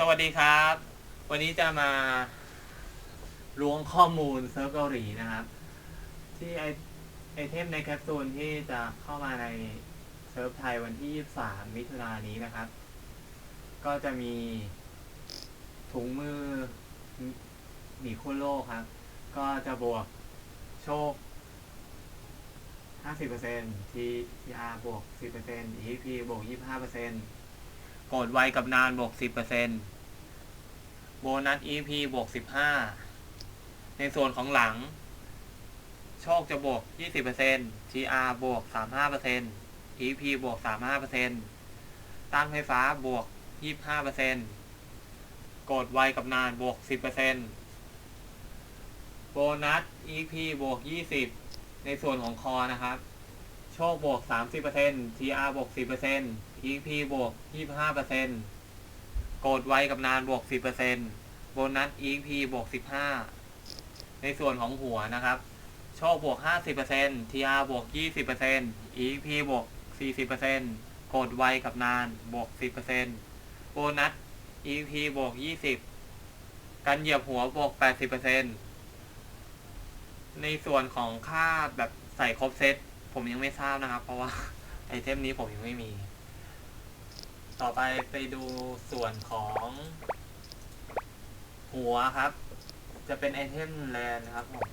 สวัสดีครับ วันนี้จะมาล้วงข้อมูลเซิร์ฟเกาหลีนะครับ ที่ไอไอเทมในแคปซูลที่จะเข้ามาในเซิร์ฟไทยวันที่ 23 มิถุนายนนี้นะครับ ก็จะมีถุงมือหมีคุโลกครับ ก็จะบวกโชค 50% T TR บวก 10% EP บวก 25% กดไวกับนานบวก10%โบนัส EP บวก15ในส่วนของหลัง โชคจะบวก20% TR บวก35% EP บวก35%ต้านไฟฟ้าบวก25%กดไวกับนานบวก10%โบนัส EP บวก20ในส่วนของคอนะครับ โชคบวก30% TR บวก10% EP บวก 25%โกดไว้กับนานบวก 10%โบนัส EP บวก 15 ในส่วนของหัวนะครับ โชคบวก 50% TR บวก 20% EP บวก 40%โกดไวกับนานบวก 10%โบนัส EP บวก 20 กันเหยียบหัวบวก 80%ในส่วนของค่าแบบใส่ครบเซตผมยังไม่ทราบนะครับ เพราะว่าไอเทมนี้ผมยังไม่มี ต่อไปไปดูส่วนของ หัวครับ จะเป็นไอเทมแลนนะครับผม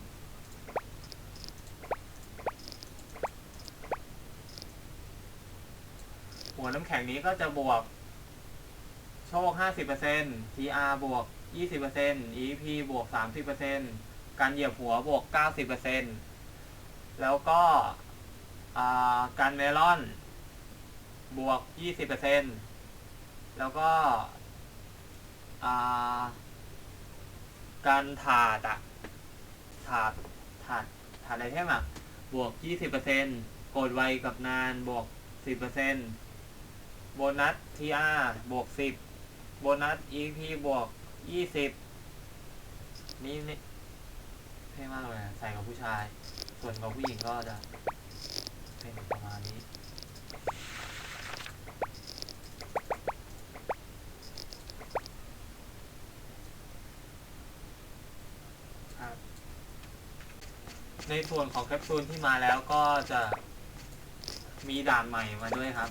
หัวน้ำแข็งนี้ก็จะบวก โชค 50% TR บวก 20% EP บวก 30%การเหยียบหัวบวก 90%แล้วก็การเมลอน บวก 20% แล้วก็าการถาดอะถาดถาดถาดอะไรเทมอะบวก 20%กดไวกับนานบวก 10%โบนัส TR บวก 10 โบนัส EP บวก 20 นี่นี่เท่มากเลยอะใส่กับผู้ชาย ส่วนกับผู้หญิงก็จะเป็นประมาณนี้ ครับ ในส่วนของแคปซูลที่มาแล้วก็จะมีด่านใหม่มาด้วยครับ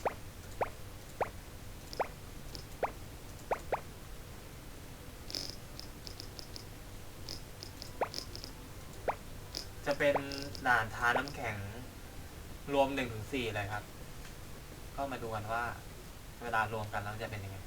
จะเป็นด่านทาน้ำแข็งรวมหนึ่งถึงสี่เลยครับ ก็มาดูกันว่า เวลารวมกันแล้วจะเป็นยังไง